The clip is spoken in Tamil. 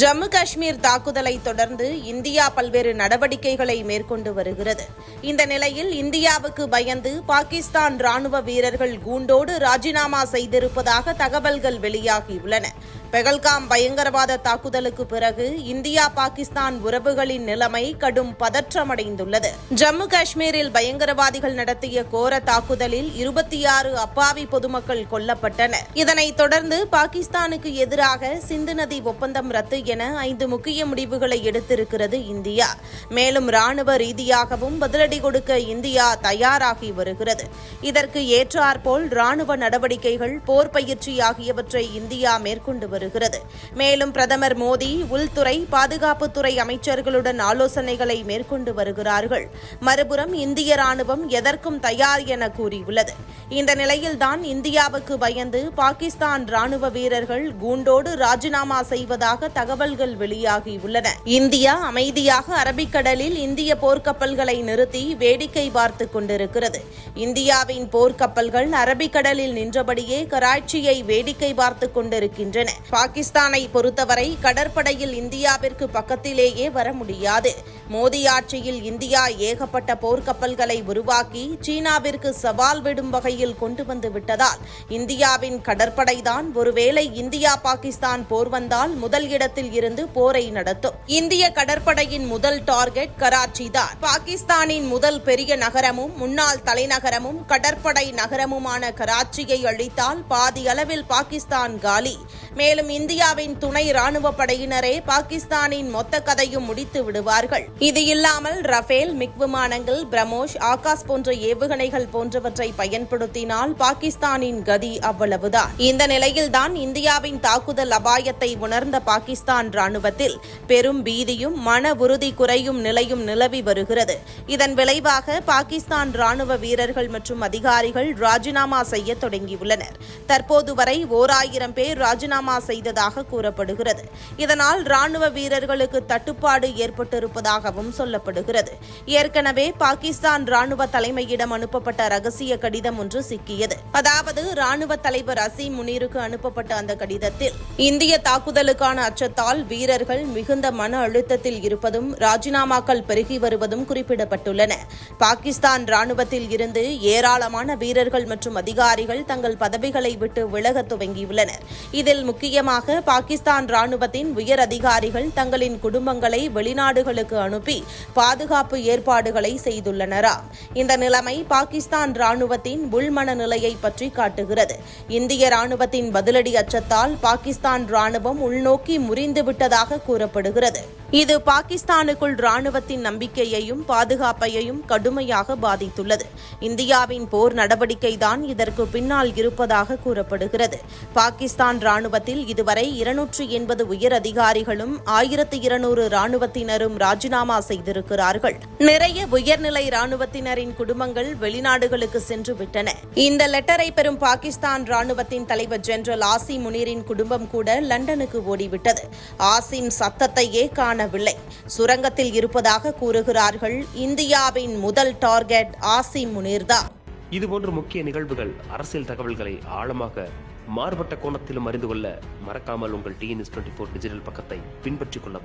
ஜம்மு காஷ்மீர் தாக்குதலை தொடர்ந்து இந்தியா பல்வேறு நடவடிக்கைகளை மேற்கொண்டு வருகிறது. இந்த நிலையில் இந்தியாவுக்கு பயந்து பாகிஸ்தான் ராணுவ வீரர்கள் கூண்டோடு ராஜினாமா செய்திருப்பதாக தகவல்கள் வெளியாகியுள்ளன. பெகல்காம் பயங்கரவாத தாக்குதலுக்கு பிறகு இந்தியா பாகிஸ்தான் உறவுகளின் நிலைமை கடும் பதற்றமடைந்துள்ளது. ஜம்மு காஷ்மீரில் பயங்கரவாதிகள் நடத்திய கோர தாக்குதலில் இருபத்தி ஆறு அப்பாவி பொதுமக்கள் கொல்லப்பட்டனர். இதனைத் தொடர்ந்து பாகிஸ்தானுக்கு எதிராக சிந்து நதி ஒப்பந்தம் ரத்து என ஐந்து முக்கிய முடிவுகளை எடுத்திருக்கிறது இந்தியா. மேலும் ராணுவ ரீதியாகவும் பதிலடி கொடுக்க இந்தியா தயாராகி வருகிறது. இதற்கு ஏற்றாற்போல் ராணுவ நடவடிக்கைகள் போர் பயிற்சி ஆகியவற்றை இந்தியா மேற்கொண்டு வருகிறது. வருகிறது. மேலும் பிரதமர் மோடி உள்துறை பாதுகாப்புத்துறை அமைச்சர்களுடன் ஆலோசனைகளை மேற்கொண்டு வருகிறார்கள். மறுபுறம் இந்திய ராணுவம் எதற்கும் தயார் என கூறியுள்ளது. இந்த நிலையில்தான் இந்தியாவுக்கு பயந்து பாகிஸ்தான் ராணுவ வீரர்கள் கூண்டோடு ராஜினாமா செய்வதாக தகவல்கள் வெளியாகியுள்ளன. இந்தியா அமைதியாக அரபிக்கடலில் இந்திய போர்க்கப்பல்களை நிறுத்தி வேடிக்கை பார்த்துக் கொண்டிருக்கிறது. இந்தியாவின் போர்க்கப்பல்கள் அரபிக்கடலில் நின்றபடியே கராச்சியை வேடிக்கை பார்த்துக் கொண்டிருக்கின்றன. பாகிஸ்தானை பொறுத்தவரை கடற்படையில் இந்தியாவிற்கு பக்கத்திலேயே வர முடியாது. மோடி ஆட்சியில் இந்தியா ஏகப்பட்ட போர்க்கப்பல்களை உருவாக்கி சீனாவிற்கு சவால் விடும் வகையில் கொண்டு வந்து விட்டதால் இந்தியாவின் கடற்படைதான் ஒருவேளை இந்தியா பாகிஸ்தான் போர் வந்தால் முதல் இடத்தில் இருந்து போரை நடத்தும். இந்திய கடற்படையின் முதல் டார்கெட் கராச்சி தான். பாகிஸ்தானின் முதல் பெரிய நகரமும் முன்னாள் தலைநகரமும் கடற்படை நகரமுமான கராச்சியை அழித்தால் பாதி அளவில் பாகிஸ்தான் காலி. மேலும் இந்தியாவின் துணை ராணுவ படையினரே பாகிஸ்தானின் மொத்த கதையும் முடித்து விடுவார்கள். இது இல்லாமல் ரஃபேல் மிக் விமானங்கள் பிரமோஷ் ஆகாஷ் போன்ற ஏவுகணைகள் போன்றவற்றை பயன்படுத்தினால் பாகிஸ்தானின் கதி அவ்வளவுதான். இந்த நிலையில்தான் இந்தியாவின் தாக்குதல் அபாயத்தை உணர்ந்த பாகிஸ்தான் ராணுவத்தில் பெரும் பீதியும் மன உறுதி குறையும் நிலையும் நிலவி வருகிறது. இதன் விளைவாக பாகிஸ்தான் ராணுவ வீரர்கள் மற்றும் அதிகாரிகள் ராஜினாமா செய்ய தொடங்கியுள்ளனர். தற்போது வரை ஓர் ஆயிரம் பேர் ராஜினாமா செய்ததாக கூறப்படுகிறது. இதனால் ராணுவ வீரர்களுக்கு தட்டுப்பாடு ஏற்பட்டிருப்பதாகவும் சொல்லப்படுகிறது. ஏற்கனவே பாகிஸ்தான் ராணுவ தலைமையிடம் அனுப்பப்பட்ட ரகசிய கடிதம் ஒன்று சிக்கியது. அதாவது ராணுவ தலைவர் அசீம் முனீருக்கு அனுப்பப்பட்ட அந்த கடிதத்தில் இந்திய தாக்குதலுக்கான அச்சத்தால் வீரர்கள் மிகுந்த மன அழுத்தத்தில் இருப்பதும் ராஜினாமாக்கள் பெருகி வருவதும் குறிப்பிடப்பட்டுள்ளன. பாகிஸ்தான் ராணுவத்தில் இருந்து ஏராளமான வீரர்கள் மற்றும் அதிகாரிகள் தங்கள் பதவிகளை விட்டு விலக துவங்கியுள்ளனர். இதில் முக்கியமாக பாகிஸ்தான் ராணுவத்தின் உயர் அதிகாரிகள் தங்களின் குடும்பங்களை வெளிநாடுகளுக்கு அனுப்பி பாதுகாப்பு ஏற்பாடுகளை செய்துள்ளனராம் இந்த நிலைமை பாகிஸ்தான் ராணுவத்தின் உள்மன நிலையை பற்றி காட்டுகிறது. இந்திய ராணுவத்தின் பதிலடி அச்சத்தால் பாகிஸ்தான் ராணுவம் உள்நோக்கி முறிந்துவிட்டதாக கூறப்படுகிறது. இது பாகிஸ்தானுக்குள் ராணுவத்தின் நம்பிக்கையையும் பாதுகாப்பையும் கடுமையாக பாதித்துள்ளது. இந்தியாவின் போர் நடவடிக்கைதான் இதற்கு பின்னால் இருப்பதாக கூறப்படுகிறது. பாகிஸ்தான் ராணுவத்தில் இதுவரை இருநூற்று எண்பது உயர் அதிகாரிகளும் ஆயிரத்து இருநூறு ராணுவத்தினரும் ராஜினாமா செய்திருக்கிறார்கள். நிறைய உயர்நிலை ராணுவத்தினரின் குடும்பங்கள் வெளிநாடுகளுக்கு சென்று விட்டன. இந்த லெட்டரை பெறும் பாகிஸ்தான் ராணுவத்தின் தலைவர் ஜெனரல் ஆசிம் முனீரின் குடும்பம் கூட லண்டனுக்கு ஓடிவிட்டது. ஆசிம் சத்தத்தையே காண காணவில்லை. சுரங்கத்தில் இருப்பதாக கூறுகிறார்கள் இந்தியாவின் முதல் டார்கெட் ஆசி முனீர்தான் இதுபோன்ற முக்கிய நிகழ்வுகள் அரசியல் தகவல்களை ஆழமாக மாறுபட்ட கோணத்திலும் அறிந்து கொள்ள மறக்காமல் உங்கள் டிஎன்எஸ் டுவெண்ட்டி ஃபோர் டிஜிட்டல் பக்கத்தை பின்பற்றிக் கொள்ளவும்.